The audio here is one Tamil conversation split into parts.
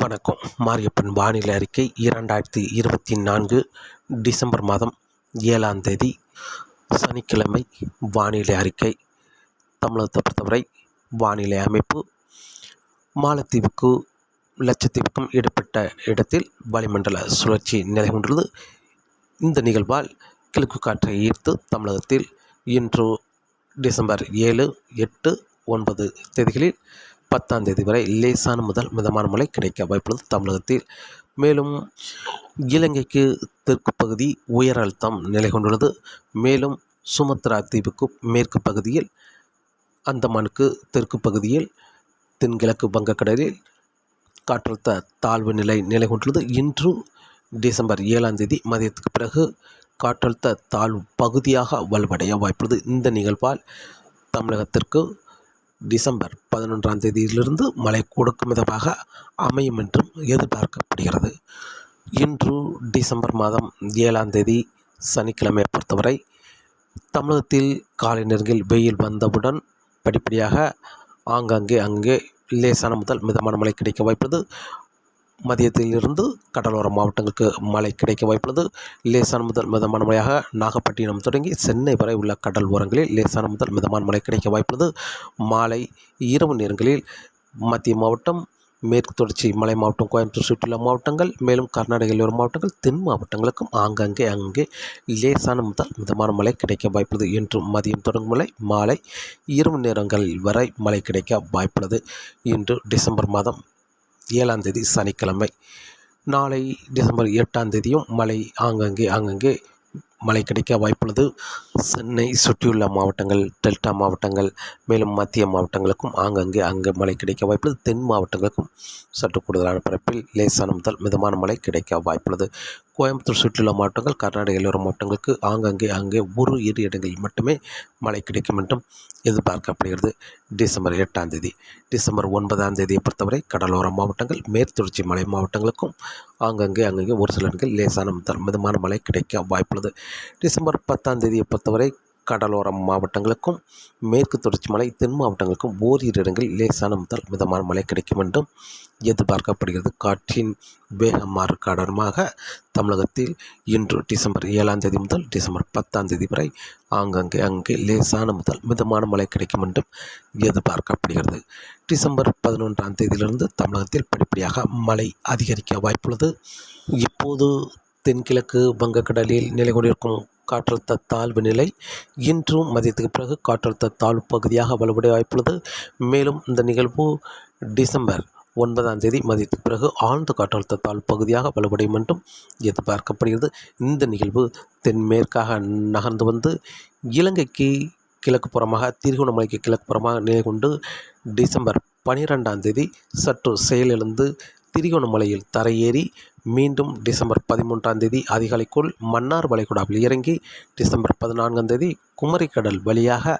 வணக்கம். மாரியப்பன் வானிலை அறிக்கை இரண்டாயிரத்தி இருபத்தி நான்கு டிசம்பர் மாதம் ஏழாம் தேதி சனிக்கிழமை வானிலை அறிக்கை. தமிழகத்தை பொறுத்தவரை வானிலை அமைப்பு மாலத்தீவுக்கு லட்சத்தீவுக்கும் இடப்பட்ட இடத்தில் வளிமண்டல சுழற்சி நிலை கொண்டுள்ளது. இந்த நிகழ்வால் கிழக்கு காற்றை ஈர்த்து தமிழகத்தில் இன்று டிசம்பர் ஏழு எட்டு ஒன்பது தேதிகளில் பத்தாம் தேதி வரை லேசான முதல் மிதமான மழை கிடைக்க வாய்ப்புள்ளது தமிழகத்தில். மேலும் இலங்கைக்கு தெற்கு பகுதி உயர் அழுத்தம் நிலை கொண்டுள்ளது. மேலும் சுமத்ரா தீவுக்கு மேற்கு பகுதியில் அந்தமானுக்கு தெற்கு பகுதியில் தென்கிழக்கு வங்கக்கடலில் காற்றழுத்த தாழ்வு நிலை நிலை கொண்டுள்ளது. இன்று டிசம்பர் ஏழாம் தேதி மதியத்துக்கு பிறகு காற்றழுத்த தாழ்வு பகுதியாக வலுவடைய வாய்ப்புள்ளது. இந்த நிகழ்வால் தமிழகத்திற்கு டிசம்பர் பதினொன்றாம் தேதியிலிருந்து மழை கொடுக்கும் விதமாக அமையும் என்றும் எதிர்பார்க்கப்படுகிறது. இன்று டிசம்பர் மாதம் ஏழாம் தேதி சனிக்கிழமையை பொறுத்தவரை தமிழகத்தில் காலை நேரங்களில் வெயில் வந்தவுடன் படிப்படியாக ஆங்காங்கே அங்கே லேசான முதல் மிதமான மழை கிடைக்க வாய்ப்புள்ளது. மதியத்திலிருந்து கடலோர மாவட்டங்களுக்கு மழை கிடைக்க வாய்ப்புள்ளது. லேசான முதல் மிதமான மழையாக நாகப்பட்டினம் தொடங்கி சென்னை வரை உள்ள கடல் ஓரங்களில் லேசான முதல் மிதமான மழை கிடைக்க வாய்ப்புள்ளது. மாலை இரவு நேரங்களில் மத்திய மாவட்டம் மேற்கு தொடர்ச்சி மலை மாவட்டம் கோயம்புத்தூர் சுற்றியுள்ள மாவட்டங்கள் மேலும் கர்நாடக எல்லோரும் மாவட்டங்கள் தென் மாவட்டங்களுக்கும் ஆங்காங்கே அங்கே லேசான முதல் மிதமான மழை கிடைக்க வாய்ப்புள்ளது. என்றும் மதியம் தொடங்கும் மழை மாலை இரவு நேரங்களில் வரை மழை கிடைக்க வாய்ப்புள்ளது. இன்று டிசம்பர் மாதம் ஏழாம் தேதி சனிக்கிழமை. நாளை டிசம்பர் எட்டாம் தேதியும் மழை ஆங்கங்கே ஆங்கங்கே மழை கிடைக்க வாய்ப்புள்ளது. சென்னை சுற்றியுள்ள மாவட்டங்கள் டெல்டா மாவட்டங்கள் மேலும் மத்திய மாவட்டங்களுக்கும் ஆங்கங்கே அங்கே மழை கிடைக்க வாய்ப்புள்ளது. தென் மாவட்டங்களுக்கும் சற்று கூடுதலான பரப்பில் லேசான முதல் மிதமான மழை கிடைக்க வாய்ப்புள்ளது. கோயம்புத்தூர் சுற்றியுள்ள மாவட்டங்கள் கர்நாடக எல்லோர மாவட்டங்களுக்கு ஆங்காங்கே அங்கே ஒரு இரு இடங்களில் மட்டுமே மழை கிடைக்கும் என்றும் எதிர்பார்க்கப்படுகிறது. டிசம்பர் எட்டாம் தேதி டிசம்பர் ஒன்பதாம் தேதியை பொறுத்தவரை கடலோர மாவட்டங்கள் மேற்தொடர்ச்சி மலை மாவட்டங்களுக்கும் ஆங்கங்கே அங்கங்கே ஒரு சில இடங்கள் லேசான மிதமான மழை கிடைக்க வாய்ப்புள்ளது. டிசம்பர் பத்தாம் தேதியை பொறுத்தவரை கடலோர மாவட்டங்களுக்கும் மேற்கு தொடர்ச்சி மலை தென் மாவட்டங்களுக்கும் ஓரிரு இடங்களில் லேசான முதல் மிதமான மழை கிடைக்கும் என்றும் எதிர்பார்க்கப்படுகிறது. காற்றின் வேகம் மாறு காரணமாக தமிழகத்தில் இன்று டிசம்பர் ஏழாம் தேதி முதல் டிசம்பர் பத்தாம் தேதி வரை ஆங்கங்கே அங்கே லேசான முதல் மிதமான மழை கிடைக்கும் என்றும் எதிர்பார்க்கப்படுகிறது. டிசம்பர் பதினொன்றாம் தேதியிலிருந்து தமிழகத்தில் படிப்படியாக மழை அதிகரிக்க வாய்ப்புள்ளது. இப்போது தென்கிழக்கு வங்கக்கடலில் நிலை கொண்டிருக்கும் காற்றழுத்த தாழ்வு நிலை இன்றும் மதியத்துக்கு பிறகு காற்றழுத்த தாழ்வு பகுதியாக வலுவடைய வாய்ப்புள்ளது. மேலும் இந்த நிகழ்வு டிசம்பர் ஒன்பதாம் தேதி மதியத்துக்கு பிறகு ஆழ்ந்த காற்றழுத்த தாழ்வு பகுதியாக வலுவடையும் என்றும் எதிர்பார்க்கப்படுகிறது. இந்த நிகழ்வு தென்மேற்காக நகர்ந்து வந்து இலங்கைக்கு கிழக்கு புறமாக திருகோணமலைக்கு கிழக்கு புறமாக நிலை கொண்டு டிசம்பர் பனிரெண்டாம் தேதி சற்று செயலிழந்து திரிகோணமலையில் தரையேறி மீண்டும் டிசம்பர் பதிமூன்றாம் தேதி அதிகாலைக்குள் மன்னார் வளைகுடாவில் இறங்கி டிசம்பர் பதினான்காம் தேதி குமரிக்கடல் வழியாக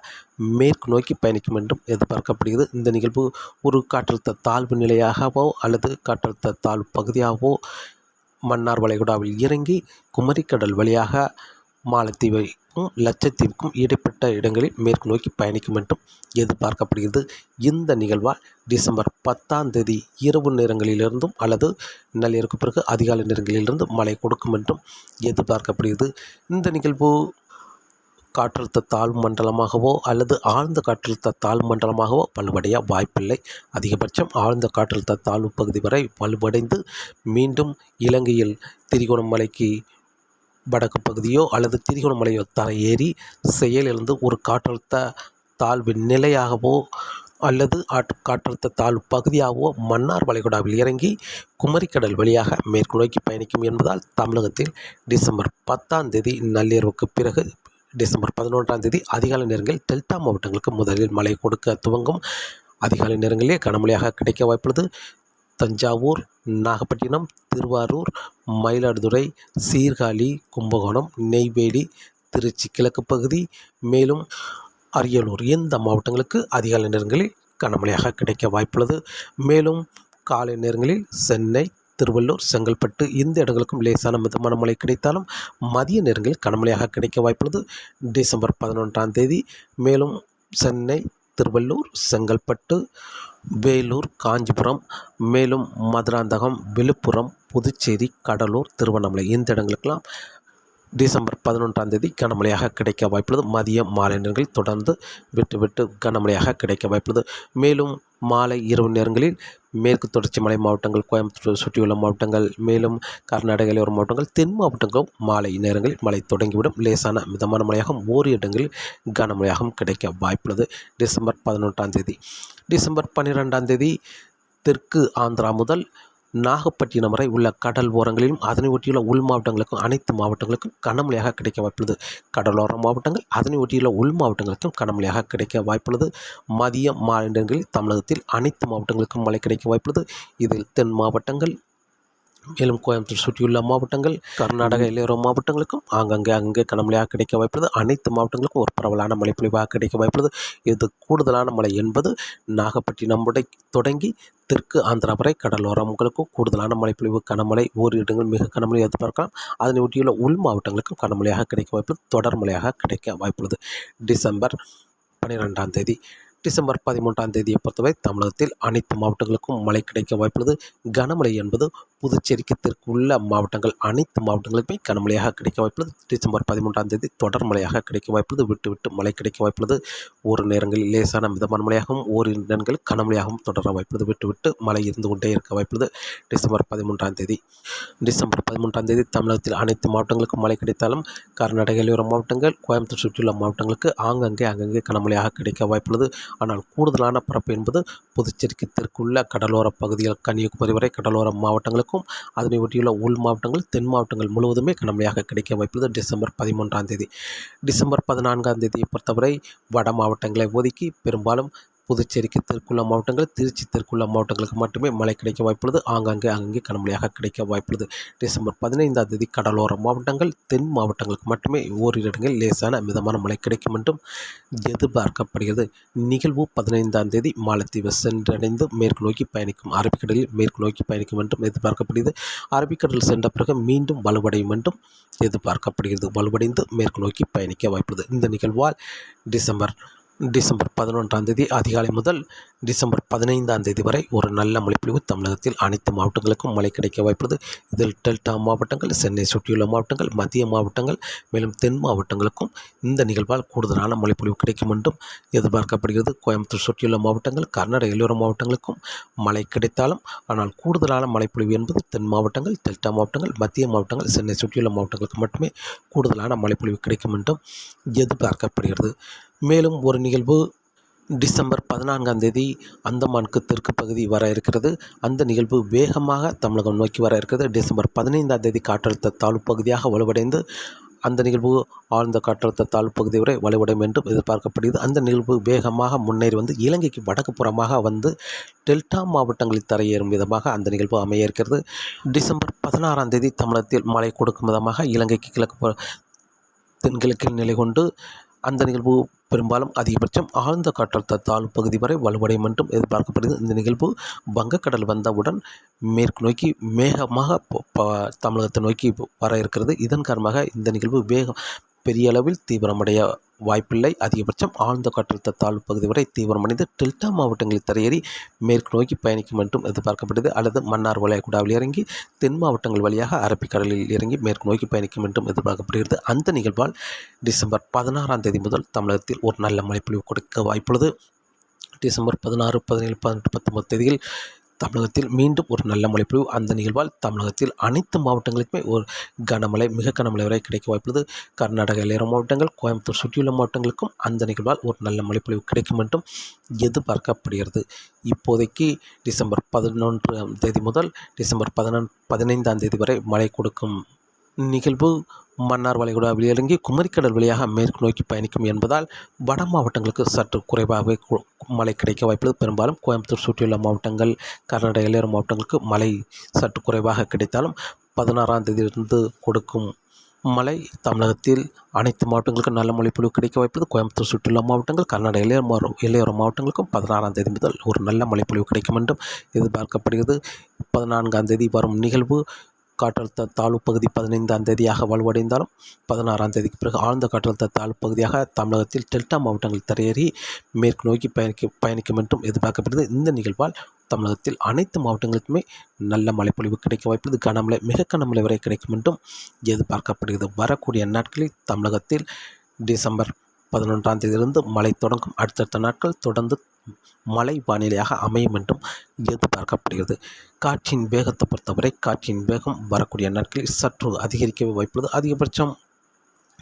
மேற்கு நோக்கி பயணிக்கும் என்றும் எதிர்பார்க்கப்படுகிறது. இந்த நிகழ்வு ஒரு காற்றழுத்த தாழ்வு நிலையாகவோ அல்லது காற்றழுத்த தாழ்வு பகுதியாகவோ மன்னார் வளைகுடாவில் இறங்கி குமரிக்கடல் வழியாக மாலத்தீவைக்கும் லட்சத்தீவுக்கும் இடைப்பட்ட இடங்களில் மேற்கு நோக்கி பயணிக்கும் என்றும் எதிர்பார்க்கப்படுகிறது. இந்த நிகழ்வால் டிசம்பர் பத்தாம் தேதி இரவு நேரங்களிலிருந்தும் அல்லது நள்ளிரவுக்கு பிறகு அதிகாலை நேரங்களிலிருந்து மழை கொடுக்கும் என்றும் எதிர்பார்க்கப்படுகிறது. இந்த நிகழ்வு காற்றழுத்த தாழ்வு மண்டலமாகவோ அல்லது ஆழ்ந்த காற்றழுத்த தாழ்வு மண்டலமாகவோ வலுவடைய வாய்ப்பில்லை. அதிகபட்சம் ஆழ்ந்த காற்றழுத்த தாழ்வு பகுதி வரை வலுவடைந்து மீண்டும் இலங்கையில் திரிகோணமலைக்கு வடக்கு பகுதியோ அல்லது திரிகோணமலையோ தரை ஏறி செயலிழந்து ஒரு காற்றழுத்த தாழ்வு நிலையாகவோ அல்லது ஆட் காற்றழுத்த தாழ்வு பகுதியாகவோ மன்னார் வளைகுடாவில் இறங்கி குமரிக்கடல் வழியாக மேற்கு நோக்கி பயணிக்கும் என்பதால் தமிழகத்தில் டிசம்பர் பத்தாம் தேதி நள்ளிரவுக்கு பிறகு டிசம்பர் பதினொன்றாம் தேதி அதிகாலை நேரங்களில் டெல்டா மாவட்டங்களுக்கு முதலில் மழை கொடுக்க துவங்கும். அதிகாலை நேரங்களிலே கனமழையாக கிடைக்க வாய்ப்புள்ளது. தஞ்சாவூர் நாகப்பட்டினம் திருவாரூர் மயிலாடுதுறை சீர்காழி கும்பகோணம் நெய்வேலி திருச்சி கிழக்கு பகுதி மேலும் அரியலூர் இந்த மாவட்டங்களுக்கு அதிகாலை நேரங்களில் கனமழையாக கிடைக்க வாய்ப்புள்ளது. மேலும் காலை நேரங்களில் சென்னை திருவள்ளூர் செங்கல்பட்டு இந்த இடங்களுக்கும் லேசான மிதமான மழை கிடைத்தாலும் மதிய நேரங்களில் கனமழையாக கிடைக்க வாய்ப்புள்ளது. டிசம்பர் பதினொன்றாம் தேதி மேலும் சென்னை திருவள்ளூர் செங்கல்பட்டு வேலூர் காஞ்சிபுரம் மேலும் மதுராந்தகம் விழுப்புரம் புதுச்சேரி கடலூர் திருவண்ணாமலை. இந்த இடங்களுக்கெல்லாம் டிசம்பர் பதினொன்றாம் தேதி கனமழையாக கிடைக்க வாய்ப்புள்ளது. மதிய மாலை நேரங்களில் தொடர்ந்து விட்டு விட்டு கனமழையாக கிடைக்க வாய்ப்புள்ளது. மேலும் மாலை இரவு நேரங்களில் மேற்கு தொடர்ச்சி மலை மாவட்டங்கள் கோயம்புத்தூர் சுற்றியுள்ள மாவட்டங்கள் மேலும் கர்நாடக எல்லையோர மாவட்டங்கள் தென் மாவட்டங்களும் மாலை நேரங்களில் மழை தொடங்கிவிடும். லேசான மிதமான மழையாகவும் ஓரி இடங்களில் கனமழையாகவும் கிடைக்க வாய்ப்புள்ளது. டிசம்பர் பதினொன்றாம் தேதி. டிசம்பர் பன்னிரெண்டாம் தேதி தெற்கு ஆந்திரா முதல் நாகப்பட்டினம் வரை உள்ள கடல் ஓரங்களிலும் அதனை ஒட்டியுள்ள உள் மாவட்டங்களுக்கும் அனைத்து மாவட்டங்களுக்கும் கனமழையாக கிடைக்க வாய்ப்புள்ளது. கடலோர மாவட்டங்கள் அதனை ஒட்டியுள்ள உள் மாவட்டங்களுக்கும் கனமழையாக கிடைக்க வாய்ப்புள்ளது. மதிய மாநிலங்களில் தமிழகத்தில் அனைத்து மாவட்டங்களுக்கும் மழை கிடைக்க வாய்ப்புள்ளது. இதில் தென் மாவட்டங்கள் மேலும் கோயம்புத்தூர் சுற்றியுள்ள மாவட்டங்கள் கர்நாடக இளையோர மாவட்டங்களுக்கும் ஆங்கங்கே அங்கே கனமழையாக கிடைக்க வாய்ப்புள்ளது. அனைத்து மாவட்டங்களுக்கும் ஒரு பரவலான மழை பொழிவாக கிடைக்க வாய்ப்புள்ளது. இது கூடுதலான மழை என்பது நாகப்பட்டினமுடை தொடங்கி தெற்கு ஆந்திரா வரை கடலோரங்களுக்கும் கூடுதலான மழைப்பொழிவு கனமழை ஓரிடங்கள் இடங்கள் மிக கனமழை எதிர்பார்க்கலாம். அதனை ஒட்டியுள்ள உள் மாவட்டங்களுக்கும் கனமழையாக கிடைக்க வாய்ப்பு தொடர் மழையாக கிடைக்க வாய்ப்புள்ளது. டிசம்பர் பன்னிரெண்டாம் தேதி டிசம்பர் பதிமூன்றாம் தேதியை பொறுத்தவரை தமிழகத்தில் அனைத்து மாவட்டங்களுக்கும் மழை கிடைக்க வாய்ப்புள்ளது. கனமழை என்பது புதுச்சேரிக்கு தெற்கு உள்ள மாவட்டங்கள் அனைத்து மாவட்டங்களுக்குமே கனமழையாக கிடைக்க வாய்ப்புள்ளது. டிசம்பர் பதிமூன்றாம் தேதி தொடர் மழையாக கிடைக்க வாய்ப்புள்ளது. விட்டு விட்டு மழை கிடைக்க வாய்ப்புள்ளது. ஒரு நேரங்களில் லேசான மிதமான மழையாகவும் ஓரிரு நேரங்களில் கனமழையாகவும் தொடர வாய்ப்புள்ளது. விட்டு விட்டு மழை இருந்து கொண்டே இருக்க வாய்ப்புள்ளது. டிசம்பர் பதிமூன்றாம் தேதி. டிசம்பர் பதிமூன்றாம் தேதி தமிழகத்தில் அனைத்து மாவட்டங்களுக்கும் மழை கிடைத்தாலும் கர்நாடக எல்லையோர மாவட்டங்கள் கோயம்புத்தூர் சுற்றியுள்ள மாவட்டங்களுக்கு ஆங்கங்கே அங்கங்கே கனமழையாக கிடைக்க வாய்ப்புள்ளது. ஆனால் கூடுதலான பரப்பு என்பது புதுச்சேரிக்கு தெற்குள்ள கடலோர பகுதிகள் கன்னியாகுமரி வரை கடலோர மாவட்டங்களுக்கும் அதனை ஒட்டியுள்ள உள் மாவட்டங்கள் தென் மாவட்டங்கள் முழுவதுமே கனமழையாக கிடைக்க வாய்ப்புள்ளது. டிசம்பர் பதிமூன்றாம் தேதி. டிசம்பர் பதினான்காம் தேதியை பொறுத்தவரை வட மாவட்டங்களை ஒதுக்கி பெரும்பாலும் புதுச்சேரிக்கு தெற்குள்ள மாவட்டங்கள் திருச்சி தெற்குள்ள மாவட்டங்களுக்கு மட்டுமே மழை கிடைக்க வாய்ப்புள்ளது. ஆங்காங்கே அங்கங்கே கனமழையாக கிடைக்க வாய்ப்புள்ளது. டிசம்பர் பதினைந்தாம் தேதி கடலோர மாவட்டங்கள் தென் மாவட்டங்களுக்கு மட்டுமே ஓரிரு இடங்களில் லேசான மிதமான மழை கிடைக்கும் என்றும் எதிர்பார்க்கப்படுகிறது. நிகழ்வு பதினைந்தாம் தேதி மாலத்தீவு சென்றடைந்து மேற்கு நோக்கி பயணிக்கும் அரபிக்கடலில் மேற்கு நோக்கி பயணிக்கும் என்றும் எதிர்பார்க்கப்படுகிறது. அரபிக்கடல் சென்ற பிறகு மீண்டும் வலுவடையும் என்றும் எதிர்பார்க்கப்படுகிறது. வலுவடைந்து மேற்கு நோக்கி பயணிக்க வாய்ப்புள்ளது. இந்த நிகழ்வால் டிசம்பர் டிசம்பர் பதினொன்றாம் தேதி அதிகாலை முதல் டிசம்பர் பதினைந்தாம் தேதி வரை ஒரு நல்ல மழைப்பொழிவு தமிழகத்தில் அனைத்து மாவட்டங்களுக்கும் மழை கிடைக்க வாய்ப்புள்ளது. இதில் டெல்டா மாவட்டங்கள் சென்னை சுற்றியுள்ள மாவட்டங்கள் மத்திய மாவட்டங்கள் மேலும் தென் மாவட்டங்களுக்கும் இந்த நிகழ்வால் கூடுதலான மழைப்பொழிவு கிடைக்கும் என்றும் எதிர்பார்க்கப்படுகிறது. கோயம்புத்தூர் சுற்றியுள்ள மாவட்டங்கள் கர்நாடக எல்லோர மாவட்டங்களுக்கும் மழை கிடைத்தாலும் ஆனால் கூடுதலான மழைப்பொழிவு என்பது தென் மாவட்டங்கள் டெல்டா மாவட்டங்கள் மத்திய மாவட்டங்கள் சென்னை சுற்றியுள்ள மாவட்டங்களுக்கு மட்டுமே கூடுதலான மழைப்பொழிவு கிடைக்கும் என்றும் எதிர்பார்க்கப்படுகிறது. மேலும் ஒரு நிகழ்வு டிசம்பர் பதினான்காம் தேதி அந்தமானுக்கு தெற்கு பகுதி வர இருக்கிறது. அந்த நிகழ்வு வேகமாக தமிழகம் நோக்கி வர இருக்கிறது. டிசம்பர் பதினைந்தாம் தேதி காற்றழுத்த தாழ்வு பகுதியாக வலுவடைந்து அந்த நிகழ்வு ஆழ்ந்த காற்றழுத்த தாழ்வு பகுதி வரை வலுவடையும் என்றும் எதிர்பார்க்கப்படுகிறது. அந்த நிகழ்வு வேகமாக முன்னேறி வந்து இலங்கைக்கு வடக்கு புறமாக வந்து டெல்டா மாவட்டங்களில் தரையேறும் விதமாக அந்த நிகழ்வு அமைய இருக்கிறது. டிசம்பர் பதினாறாம் தேதி தமிழகத்தில் மழை கொடுக்கும் விதமாக இலங்கைக்கு கிழக்கு தென்கிழக்கில் நிலை கொண்டு அந்த நிகழ்வு பெரும்பாலும் அதிகபட்சம் ஆழ்ந்த காற்றழுத்த தாழ்வு பகுதி வரை வலுவடையும் என்றும் எதிர்பார்க்கப்படுகிறது. இந்த நிகழ்வு வங்கக்கடல் வந்தவுடன் மேற்கு நோக்கி மேகமாக தமிழகத்தை நோக்கி வர இருக்கிறது. இதன் காரணமாக இந்த நிகழ்வு வேகம் பெரிய அளவில் தீவிரமடைய வாய்ப்பில்லை. அதிகபட்சம் ஆழ்ந்த காற்றழுத்த தாழ்வு பகுதி வரை தீவிரமடைந்து டெல்டா மாவட்டங்களில் தரையேறி மேற்கு நோக்கி பயணிக்கும் என்றும் எதிர்பார்க்கப்படுது அல்லது மன்னார் வளைகுடாவில் இறங்கி தென் மாவட்டங்கள் வழியாக அரபிக்கடலில் இறங்கி மேற்கு நோக்கி பயணிக்கும் என்றும் எதிர்பார்க்கப்படுகிறது. அந்த நிகழ்வால் டிசம்பர் பதினாறாம் தேதி முதல் தமிழகத்தில் ஒரு நல்ல மழைப்பொழிவு கொடுக்க வாய்ப்புள்ளது. டிசம்பர் பதினாறு பதினேழு பதினெட்டு பத்தொன்பது தேதியில் தமிழகத்தில் மீண்டும் ஒரு நல்ல மழைப்பொழிவு அந்த நிகழ்வால் தமிழகத்தில் அனைத்து மாவட்டங்களுக்குமே ஒரு கனமழை மிக கனமழை வரை கிடைக்க வாய்ப்புள்ளது. கர்நாடக எல்லையோர மாவட்டங்கள் கோயம்புத்தூர் சுற்றியுள்ள மாவட்டங்களுக்கும் அந்த நிகழ்வால் ஒரு நல்ல மழைப்பொழிவு கிடைக்கும் என்றும் எதிர்பார்க்கப்படுகிறது. இப்போதைக்கு டிசம்பர் பதினொன்றாம் தேதி முதல் டிசம்பர் பதினொன் பதினைந்தாம் தேதி வரை மழை கொடுக்கும் நிகழ்வு மன்னார் வளைகுடாவில் இறங்கி குமரிக்கடல் வழியாக மேற்கு நோக்கி பயணிக்கும் என்பதால் வட மாவட்டங்களுக்கு சற்று குறைவாகவே மழை கிடைக்க வாய்ப்புள்ளது பெரும்பாலும் கோயம்புத்தூர் சுற்றியுள்ள மாவட்டங்கள் கர்நாடக எல்லையோர மாவட்டங்களுக்கு மழை சற்று குறைவாக கிடைத்தாலும் பதினாறாம் தேதியிலிருந்து கொடுக்கும் மழை தமிழகத்தில் அனைத்து மாவட்டங்களுக்கும் நல்ல மழைப்பொழிவு கிடைக்க வாய்ப்புள்ளது கோயம்புத்தூர் சுற்றியுள்ள மாவட்டங்கள் கர்நாடக இளையோர இளையோர மாவட்டங்களுக்கும் பதினாறாம் தேதி முதல் ஒரு நல்ல மழைப்பொழிவு கிடைக்கும் என்றும் எதிர்பார்க்கப்படுகிறது. பதினான்காம் தேதி வரும் நிகழ்வு காற்றழுத்த தாழ்வு பகுதி பதினைந்தாம் தேதியாக வலுவடைந்தாலும் பதினாறாம் தேதிக்கு பிறகு ஆழ்ந்த காற்றழுத்த தாழ்வு பகுதியாக தமிழகத்தில் டெல்டா மாவட்டங்கள் தரையேறி மேற்கு நோக்கி பயணிக்க பயணிக்கும் என்றும் எதிர்பார்க்கப்படுகிறது. இந்த நிகழ்வால் தமிழகத்தில் அனைத்து மாவட்டங்களுக்குமே நல்ல மழைப்பொழிவு கிடைக்க வாய்ப்புள்ளது. கனமழை மிக கனமழை வரை கிடைக்கும் என்றும் எதிர்பார்க்கப்படுகிறது. வரக்கூடிய நாட்களில் தமிழகத்தில் டிசம்பர் பதினொன்றாம் தேதியிலிருந்து மழை தொடங்கும். அடுத்தடுத்த நாட்கள் தொடர்ந்து மழை வானிலையாக அமையும் என்றும் எதிர்பார்க்கப்படுகிறது. காற்றின் வேகத்தை பொறுத்தவரை காற்றின் வேகம் வரக்கூடிய நாட்களில் சற்று அதிகரிக்கவே வாய்ப்புள்ளது. அதிகபட்சம்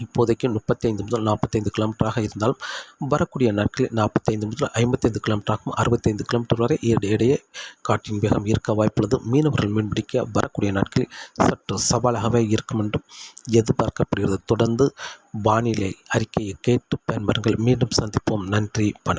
இப்போதைக்கு முப்பத்தைந்து முதல் நாற்பத்தைந்து கிலோமீட்டராக இருந்தாலும் வரக்கூடிய நாட்களில் நாற்பத்தைந்து முதல் ஐம்பத்தைந்து கிலோமீட்டராகவும் அறுபத்தைந்து கிலோமீட்டர் வரை இடையே காற்றின் வேகம் இருக்க வாய்ப்புள்ளது. மீனவர்கள் மீன்பிடிக்க வரக்கூடிய நாட்களில் சற்று சவாலாகவே இருக்கும் என்றும் எதிர்பார்க்கப்படுகிறது. தொடர்ந்து வானிலை அறிக்கையை கேட்டு பயன்பெறுங்கள். மீண்டும் சந்திப்போம். நன்றி. வணக்கம்.